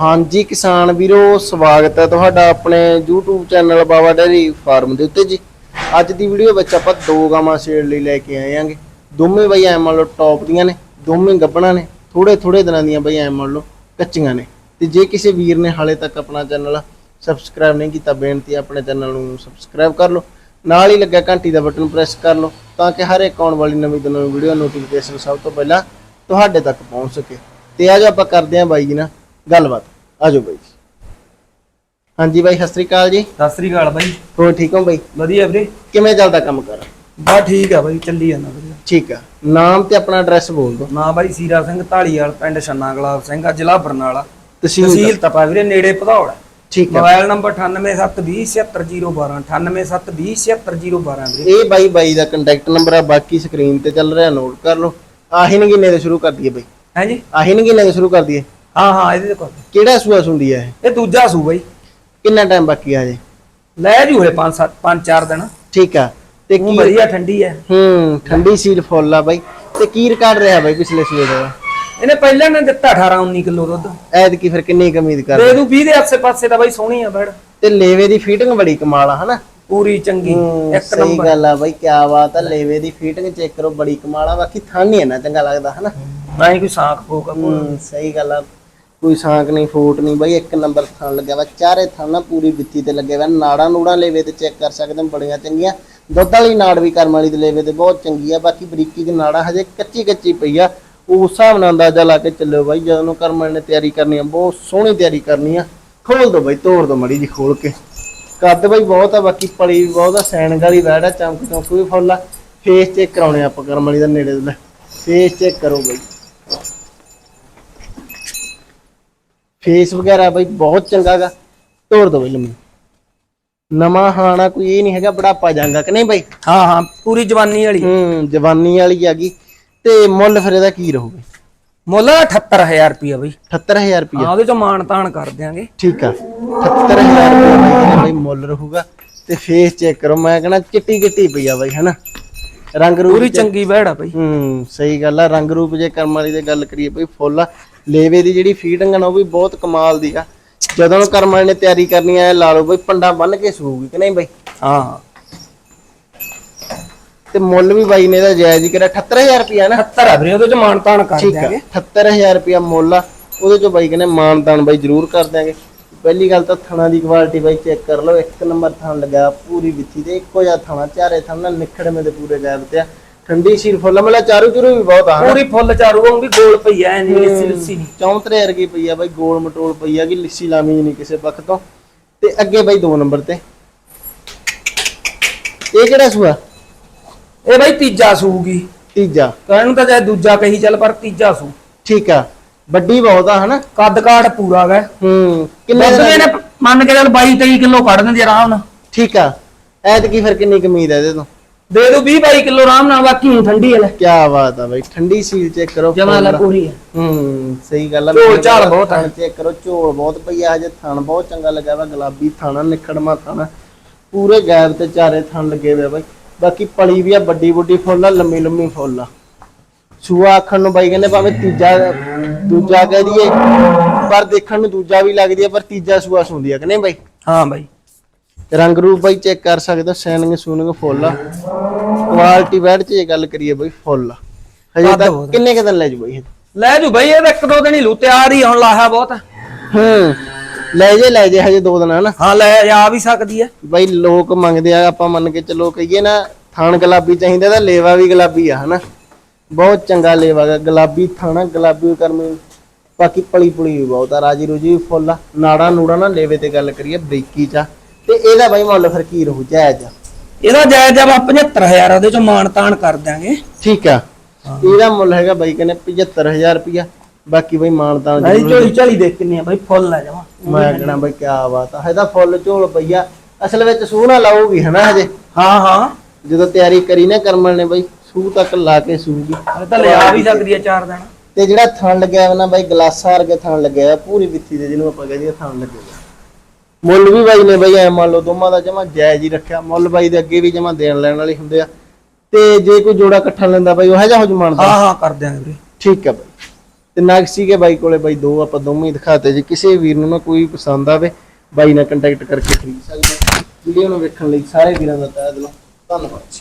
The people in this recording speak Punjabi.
ਹਾਂਜੀ ਕਿਸਾਨ ਵੀਰੋ, ਸਵਾਗਤ ਹੈ ਤੁਹਾਡਾ ਆਪਣੇ YouTube channel Baba dairy farm ਦੇ ਉੱਤੇ ਜੀ। ਅੱਜ ਦੀ ਵੀਡੀਓ ਵਿੱਚ ਆਪਾਂ ਦੋ ਗਾਵਾਂ ਸੇਲ ਲਈ ਲੈ ਕੇ ਆਏ ਆਂਗੇ। ਦੋਵੇਂ ਬਈ ਐ ਮੰਨ ਲਓ ਟੌਪ ਦੀਆਂ ਨੇ, ਦੋਵੇਂ ਗੱਬਣਾ ਨੇ ਥੋੜੇ ਥੋੜੇ ਦਿਨਾਂ ਦੀਆਂ ਬਈ ਐ ਮੰਨ ਲਓ ਕੱਚੀਆਂ ਨੇ। ਤੇ ਜੇ ਕਿਸੇ ਵੀਰ ਨੇ ਹਾਲੇ ਤੱਕ ਆਪਣਾ ਚੈਨਲ ਸਬਸਕ੍ਰਾਈਬ ਨਹੀਂ ਕੀਤਾ, ਬੇਨਤੀ ਆਪਣੇ ਚੈਨਲ ਨੂੰ ਸਬਸਕ੍ਰਾਈਬ ਕਰ ਲਓ। ਨਾਲ ਹੀ ਲੱਗਿਆ ਘੰਟੀ ਦਾ ਬਟਨ ਪ੍ਰੈਸ ਕਰ ਲਓ, ਤਾਂ ਕਿ ਹਰ ਇੱਕ ਆਉਣ ਵਾਲੀ ਨਵੀਂ ਤੋਂ ਨਵੀਂ ਵੀਡੀਓ ਨੋਟੀਫਿਕੇਸ਼ਨ ਸਭ ਤੋਂ ਪਹਿਲਾਂ ਤੁਹਾਡੇ ਤੱਕ ਪਹੁੰਚ ਸਕੇ। ਤੇ ਅੱਜ ਆਪਾਂ ਕਰਦੇ ਹਾਂ ਬਾਈ ਜੀ ਨਾਲ ਗੱਲਬਾਤ। ਆਜੋ ਬਾਈ ਹਾਂਜੀ ਬਾਈ ਸਤਿ ਸ੍ਰੀ ਅਕਾਲ ਜੀ। ਸਤਿ ਸ੍ਰੀ ਅਕਾਲ ਬਾਈ। ਹੋਰ ਠੀਕ ਹੋ ਬਾਈ? ਵਧੀਆ ਵੀਰੇ। ਕਿਵੇਂ ਚੱਲਦਾ ਕੰਮ ਕਰ? ਬਾ ਠੀਕ ਆ ਬਾਈ ਚੱਲੀ ਜਾਂਦਾ ਵਧੀਆ। ਠੀਕ ਆ। ਨਾਮ ਤੇ ਆਪਣਾ ਐਡਰੈਸ ਬੋਲ ਦਿਓ। ਨਾਂ ਬਾਈ ਸੀਰਾ ਸਿੰਘ ਢਾਲੀਵਾਲ ਪਿੰਡ ਛੰਨਾ ਗੁਲਾਬ ਸਿੰਘ ਆ ਜ਼ਿਲ੍ਹਾ ਬਰਨਾਲਾ ਤਹਿਸੀਲ ਤਪਾ। ਵੀਰੇ ਨੇੜੇ ਭਦੌੜ ਠੀਕ ਆ। ਮੋਬਾਈਲ ਨੰਬਰ 9872077012 9872077012 ਵੀਰੇ। ਇਹ ਬਾਈ ਬਾਈ ਦਾ ਕੰਟੈਕਟ ਨੰਬਰ ਆ ਬਾਕੀ ਸਕਰੀਨ ਤੇ ਚੱਲ ਰਿਹਾ ਨੋਟ ਕਰ ਲਓ। ਆਹੀ ਨਗੀਨੇ ਤੋਂ ਸ਼ੁਰੂ ਕਰ ਦਈਏ ਬਾਈ। ਹੈ ਜੀ? ਆਹੀ ਨਗੀਨੇ ਤੋਂ ਸ਼ੁਰੂ ਕਰ ਦਈਏ। ਹਾਂ ਹਾਂ ਇਹਦੇ ਕੋਲ। ਕਿਹੜਾ ਸੂਆ ਸੁੰਦੀ ਆ ਇਹ? ਦੂਜਾ ਸੂ ਬਾਈ। ਕਿੰਨਾ ਟਾਈਮ ਬਾਕੀ ਆ ਜੇ ਲੈ ਜੂ ਹਲੇ 5 7 5 4 ਦਿਨ। ਠੀਕ ਆ। ਤੇ ਕੀ ਵਧੀਆ ਠੰਡੀ ਹੈ ਹੂੰ ਠੰਡੀ ਸੀਲ ਫੁੱਲ ਆ ਬਾਈ। ਤੇ ਕੀ ਰਿਕਾਰਡ ਰਿਹਾ ਬਾਈ ਪਿਛਲੇ ਸੂਏ ਦਾ? ਇਹਨੇ ਪਹਿਲਾਂ ਨੇ ਦਿੱਤਾ 18 19 ਕਿਲੋ ਦੁੱਧ। ਐਦ ਕੀ ਫਿਰ ਕਿੰਨੀ ਕੁ ਉਮੀਦ ਕਰ ਦੇ ਦੂ 20 ਦੇ ਆਸੇ ਪਾਸੇ ਦਾ ਬਾਈ ਸੋਹਣੀ ਆ ਬੜ। ਤੇ ਲੇਵੇ ਦੀ ਫੀਟਿੰਗ ਬੜੀ ਕਮਾਲ ਆ ਹਨਾ? ਪੂਰੀ ਚੰਗੀ ਹੂੰ, ਇੱਕ ਸਹੀ ਨੰਬਰ। ਗੱਲ ਆ ਬਾਈ ਕੀ ਬਾਤ ਆ। ਲੇਵੇ ਦੀ ਫੀਟਿੰਗ ਚੈੱਕ ਕਰੋ ਬੜੀ ਕਮਾਲ ਆ। ਬਾਕੀ ਥਣ ਨਹੀਂ ਨਾ ਚੰਗਾ ਲੱਗਦਾ ਹਨਾ? ਨਾ ਹੀ ਕੋਈ ਸਾਖ ਪੋਗਾ ਹੂੰ ਸਹੀ ਗੱਲ ਆ। ਕੋਈ ਸਾਂਕ ਨਹੀਂ, ਫੋਟ ਨਹੀਂ, ਬਾਈ ਇੱਕ ਨੰਬਰ ਥਣ ਲੱਗਿਆ ਵਾ, ਚਾਰੇ ਥਣ ਨਾ ਪੂਰੀ ਵਿੱਤੀ ਤੇ ਲੱਗੇ ਵਾ, ਨਾੜਾਂ ਨੂੜਾਂ ਲੇਵੇ ਤੇ ਚੈੱਕ ਕਰ ਸਕਦੇ ਹੋ, ਬੜੀਆਂ ਚੰਗੀਆਂ। ਦੁੱਧ ਵਾਲੀ ਨਾੜ ਵੀ ਕਰਮ ਵਾਲੀ ਦੇ ਲੇਵੇ ਤੇ ਬਹੁਤ ਚੰਗੀ ਆ, ਬਾਕੀ ਬਰੀਕੀ ਦੀ ਨਾੜਾ ਹਜੇ ਕੱਚੀ ਕੱਚੀ ਪਈ ਆ, ਉਸ ਹਿਸਾਬ ਨਾਲ ਅੰਦਾਜ਼ਾ ਲਾ ਕੇ ਚੱਲਿਓ ਬਾਈ, ਜਦੋਂ ਨੂੰ ਕਰਮ ਵਾਲੀ ਨੇ ਤਿਆਰੀ ਕਰਨੀ ਆ, ਬਹੁਤ ਸੋਹਣੀ ਤਿਆਰੀ ਕਰਨੀ ਆ, ਖੋਲ ਦੋ ਬਾਈ, ਤੋੜ ਦੋ ਮੜੀ ਜੀ ਖੋਲ ਕੇ। ਕੱਦ ਬਾਈ ਬਹੁਤ ਆ, ਬਾਕੀ ਪਲੀ ਵੀ ਬਹੁਤ ਆ ਸੈਨਗ ਵਾਲੀ ਵੈੜ ਆ, ਚਮਕ ਚਮਕ ਵੀ ਫੁੱਲ ਆ ਫੇਸ ਚੈੱਕ ਕਰਾਉਣੇ ਆਪਾਂ ਕਰਮ ਵਾਲੀ ਦਾ ਨੇੜੇ ਦੇ ਫੇਸ ਚੈੱਕ ਕਰੋ ਬਾਈ। ਫੇਸ ਵਗੈਰਾ ਬਾਈ ਬਹੁਤ ਚੰਗਾ ਗਾ। ਤੋੜ ਦੋ ਬਾਈ ਲੰਮੀ। ਨਵਾਂ ਹਾਣਾ ਕੋਈ ਇਹ ਨਹੀਂ ਹੈਗਾ ਬੜਾਪਾ ਜਾਂਗਾ ਕਿ ਨਹੀਂ ਬਾਈ? ਹਾਂ ਹਾਂ ਪੂਰੀ ਜਵਾਨੀ ਵਾਲੀ। ਹੂੰ ਜਵਾਨੀ ਵਾਲੀ ਆ ਗਈ ਤੇ ਮੁੱਲ ਫਿਰ ਇਹਦਾ ਕੀ ਰਹੂਗਾ? ਮੁੱਲ 78000 ਰੁਪਿਆ ਬਈ। 78000 ਰੁਪਏ ਹਾਂ ਉਹਦੇ ਚੋਂ ਮਾਣ ਤਾਣ ਕਰ ਦਿਆਂਗੇ। ਠੀਕ ਆ। 78000 ਰੁਪਏ ਬਾਈ ਮੁੱਲ ਰਹੂਗਾ। ਤੇ ਫੇਸ ਚੈੱਕ ਕਰੋ ਮੈਂ ਕਹਿੰਦਾ ਚਿੱਟੀ ਚਿੱਟੀ ਪਈ ਆ ਬਾਈ ਹਨਾ? ਰੰਗ ਰੂਪ ਪੂਰੀ ਚੰਗੀ ਬਹਿੜ ਆ ਬਈ। ਹੂੰ ਸਹੀ ਗੱਲ ਆ। ਰੰਗ ਰੂਪ ਜੇ ਕਰਮ ਵਾਲੀ ਦੀ ਗੱਲ ਕਰੀਏ ਬਈ ਫੁੱਲ ਆ। ਲੇਵੇ ਦੀ ਜਿਹੜੀ ਫੀਡਿੰਗ ਨਾ ਉਹ ਵੀ ਬਹੁਤ ਕਮਾਲ ਦੀ ਆ। ਜਦੋਂ ਕਰਮ ਨੇ ਤਿਆਰੀ ਕਰਨੀ ਆ ਲਾ ਲਓ ਬਈ ਪੰਡਾ ਬੰਨ ਕੇ ਸੂਗੀ ਕਿ ਨਹੀਂ ਬਈ? ਹਾਂ। ਤੇ ਮੁੱਲ ਵੀ ਬਾਈ ਨੇ ਇਹਦਾ ਜਾਇਜ਼ ਹੀ ਕਰਿਆ 78000 ਰੁਪਿਆ ਨਾ। 70 ਆ ਵੀਰੇ ਉਹਦੇ ਚੋਂ ਤਾਣ ਕਰ ਠੀਕ ਆ ਦਿਆਂਗੇ। 78000 ਰੁਪਿਆ ਮੁੱਲ ਆ ਉਹਦੇ ਚੋਂ ਬਾਈ ਕਹਿੰਦੇ ਮਾਨਦਾਨ ਬਾਈ ਜ਼ਰੂਰ ਕਰ ਦਿਆਂਗੇ। ਪਹਿਲੀ ਗੱਲ ਤਾਂ ਥਣਾ ਦੀ ਕੁਆਲਿਟੀ ਬਾਈ ਚੈੱਕ ਕਰ ਲਓ ਇੱਕ ਨੰਬਰ ਥਣ ਲੱਗਾ ਪੂਰੀ ਵਿੱਥੀ ਤੇ ਇੱਕੋ ਜਿਹਾ ਥਣਾ ਚਾਰੇ ਥਣ ਨਾਲ ਨਿਖੜਵੇਂ ਦੇ ਪੂਰੇ ਗਾਇਬ ਤੇ ਆ। ਠੰਡੀ ਸੀਲ ਫੁੱਲ ਮਤਲਬ ਚਾਰੂ ਚੁਰੂ ਵੀ ਬਹੁਤ ਆ। ਪੂਰੀ ਫੁੱਲ ਚਾਰੂ ਵੀ ਗੋਲ ਪਈ ਐ ਨਹੀਂ ਲਿੱਸੀ ਲਿੱਸੀ ਨਹੀਂ। ਚੌਂਤਰੇ ਵਰਗੀ ਪਈ ਆ ਬਾਈ ਗੋਲ ਮਟੋਲ ਪਈ ਆ ਕਿ ਲਿੱਸੀ ਲਾਮੀ ਨਹੀਂ ਕਿਸੇ ਪੱਖ ਤੋਂ। ਤੇ ਅੱਗੇ ਬਾਈ 2 ਨੰਬਰ ਤੇ। ਇਹ ਕਿਹੜਾ ਸੂਆ? ਇਹ ਬਈ ਤੀਜਾ ਸੂਗੀ ਤੀਜਾ। ਕਹਿਣ ਨੂੰ ਤਾਂ ਚਾਹੇ ਦੂਜਾ ਕਹੀ ਚੱਲ ਪਰ ਤੀਜਾ ਸੂ। ਠੀਕ ਆ। ਵੱਡੀ ਬਹੁਤ ਆ ਹਨਾ? ਕੱਦ ਕਾਠ ਪੂਰਾ ਗਾ ਹੂੰ। ਕਿੰਨੇ ਦਾ- ਇਹਨੇ ਮੰਨ ਕੇ ਚੱਲ 22 23 ਕਿਲੋ ਕੱਢ ਦਿੰਦੀ ਆਰਾਮ ਨਾਲ। ਠੀਕ ਆ। ਐਤ ਕੀ ਫਿਰ ਕਿੰਨੀ ਕੁ ਉਮੀਦ ਹੈ ਇਹਦੇ ਤੋਂ? ਦੇ ਦੂ 20 22 ਕਿਲੋ ਆਰਾਮ ਨਾਲ ਬਾਕੀ ਹੁਣ ਠੰਡੀ ਹੈ ਲੈ। ਕੀ ਬਾਤ ਆ ਬਾਈ ਠੰਡੀ ਸੀਲ ਚੈੱਕ ਕਰੋ ਜਮਾ ਲਾ ਪੂਰੀ ਹੈ ਹੂੰ ਸਹੀ ਗੱਲ ਆ ਝੋਲ ਝਾਲ ਬਹੁਤ ਆ। ਚੈੱਕ ਕਰੋ ਝੋਲ ਬਹੁਤ ਪਈ ਆ ਹਜੇ ਥਣ ਬਹੁਤ ਚੰਗਾ ਲੱਗਾ ਵਾ ਗੁਲਾਬੀ ਥਾਣਾ ਨਿਖੜਮਾ ਥਾਣਾ। ਪੂਰੇ ਗੈਬ ਤੇ ਚਾਰੇ ਥਣ ਲੱਗੇ ਹੋਏ ਬਾਈ। ਬਾਕੀ ਪਲੀ ਵੀ ਆ ਵੱਡੀ ਵੱਡੀ ਫੁੱਲ ਆ ਲੰਮੀ ਲੰਮੀ ਫੁੱਲ ਆ। ਸੂਆ ਆਖਣ ਨੂੰ ਬਾਈ ਕਹਿੰਦੇ ਭਾਵੇਂ ਤੀਜਾ ਦੂਜਾ ਕਹਿ ਦਈਏ ਪਰ ਦੇਖਣ ਨੂੰ ਦੂਜਾ ਵੀ ਲੱਗਦੀ ਆ ਪਰ ਤੀਜਾ ਸੂਆ ਸੁੰਦੀ ਆ ਕਿ ਨਹੀਂ ਬਾਈ? ਹਾਂ ਬਾਈ। ਰੰਗ ਰੂਪ ਬਾਈ ਚੈੱਕ ਕਰ ਸਕਦੇ ਸੈਨਿੰਗ ਸੂਨਿੰਗ ਫੁੱਲ ਆ। ਕੁਆਲਿਟੀ ਬੈਡ ਚ ਇਹ ਗੱਲ ਕਰੀਏ ਬਾਈ ਫੁੱਲ ਆ। ਹਜੇ ਤੱਕ ਆ। ਕਿੰਨੇ ਕੁ ਦਿਨ ਲੈ ਜੂ ਬਾਈ ਇਹ? ਲੈ ਜੂ ਬਈ ਇਹਦਾ ਇੱਕ ਦੋ ਦਿਨ ਹੀ ਲੂ ਤਿਆਰ ਹੀ ਹੁਣ ਲਾਹਾ ਬਹੁਤ ਹੂੰ ਲੈ ਜੇ ਲੈ ਜੇ ਹਜੇ ਦੋ ਦਿਨ ਹਨਾ ਹਾਂ ਲੈ ਆ ਵੀ ਸਕਦੀ ਹੈ ਬਾਈ ਲੋਕ ਮੰਗਦੇ ਆ ਆਪਾਂ ਮੰਨ ਕੇ ਚੱਲੋ ਕਹੀਏ ਨਾ ਥਾਣ ਗੁਲਾਬੀ ਚਾਹੀਦਾ ਤਾਂ ਲੇਵਾ ਵੀ ਗੁਲਾਬੀ ਆ ਹਨਾ। ਬਹੁਤ ਚੰਗਾ ਲੇਵਾ ਗੁਲਾਬੀ ਥਾਣਾ ਗੁਲਾਬੀ ਕਰਮੀ। ਬਾਕੀ ਪਲੀ ਪੁਲੀ ਵੀ ਬਹੁਤ ਆ ਰਾਜੀ ਰੂਜੀ ਫੁੱਲ ਆ। ਨਾੜਾ ਨੂੜਾ ਨਾ ਲੇਵੇ ਤੇ ਗੱਲ ਕਰੀਏ ਬਰੀਕੀ ਚ ਆ। ਤੇ ਇਹਦਾ ਬਾਈ ਮੁੱਲ ਫਿਰ ਕੀ ਰਹੂ ਜਾਇਜ਼? ਆ? ਇਹਦਾ ਜਾਇਜ਼ ਜਬ 75000 ਉਹਦੇ ਚੋਂ ਮਾਣ ਤਾਣ ਕਰ ਦਿਆਂਗੇ। ਠੀਕ ਆ। ਇਹਦਾ ਮੁੱਲ ਹੈਗਾ ਬਾਈ ਕਹਿੰਦੇ 75000 ਰੁਪਿਆ ਬਾਕੀ ਬਾਈ ਮਾਨਤਾਨ ਨਹੀਂ ਝੋਲੀ ਝਾਲੀ ਦੇਖ ਕਿੰਨੀ ਆ ਬਾਈ ਫੁੱਲ ਲੈ ਜਾਵਾਂ। ਮੈਂ ਕਹਣਾ ਬਾਈ ਕੀ ਬਾਤ ਆ ਇਹਦਾ ਫੁੱਲ ਝੋਲ ਪਈਆ ਅਸਲ ਵਿੱਚ ਸੂਹ ਨਾ ਲਾਊਗੀ ਹਨਾ ਹਜੇ। ਹਾਂ ਹਾਂ। ਜਦੋਂ ਤਿਆਰੀ ਕਰੀ ਨਾ ਕਰਮਲ ਨੇ ਬਾਈ ਸੂਹ ਤੱਕ ਲਾ ਕੇ ਸੂਗੀ ਇਹ ਤਾਂ ਲਿਆ ਵੀ ਸਕਦੀ ਹੈ ਚਾਰ ਦਿਨ। ਤੇ ਜਿਹੜਾ ਥਣ ਲੱਗਿਆ ਨਾ ਬਾਈ ਗਲਾਸਾ ਵਰਗੇ ਥਣ ਲੱਗਿਆ ਪੂਰੀ ਵਿੱਥੀ ਦੇ ਜਿਹਨੂੰ ਆਪਾਂ ਕਹਿੰਦੇ ਆ ਥਣ ਲੱਗਿਆ। ਮੁੱਲ ਵੀ ਬਾਈ ਨੇ ਬਾਈ ਐ ਮੰਨ ਲਓ ਦੋਵਾਂ ਦਾ ਜਮਾ ਜਾਇਜ਼ ਹੀ ਰੱਖਿਆ। ਮੁੱਲ ਬਾਈ ਦੇ ਅੱਗੇ ਵੀ ਜਮਾ ਦੇਣ ਲੈਣ ਵਾਲੇ ਹੁੰਦੇ ਆ। ਤੇ ਜੇ ਕੋਈ ਜੋੜਾ ਇਕੱਠਾ ਲੈਂਦਾ ਬਾਈ ਉਹ ਜਿਹਾ ਹੋ ਜਮਾਨਦਾ ਹਾਂ ਹਾਂ ਕਰ ਦਿਆਂਗੇ ਵੀਰੇ। ਠੀਕ ਆ ਬਾਈ। ਤੇ ਨਗ ਸੀਗੇ ਬਾਈ ਕੋਲੇ ਬਾਈ ਦੋ ਆਪਾਂ ਦੋਵੇਂ ਹੀ ਦਿਖਾਤੇ। ਜੇ ਕਿਸੇ ਵੀਰ ਨੂੰ ਨਾ ਕੋਈ ਪਸੰਦ ਆਵੇ ਬਾਈ ਨਾਲ ਕੰਟੈਕਟ ਕਰਕੇ ਖਰੀਦ ਸਕਦੇ ਹੋ ਵੀਡੀਓ ਨੂੰ ਵੇਖਣ ਲਈ ਸਾਰੇ ਵੀਰਾਂ ਦਾ ਤਹਿ ਦਿਲੋਂ ਧੰਨਵਾਦ ਜੀ।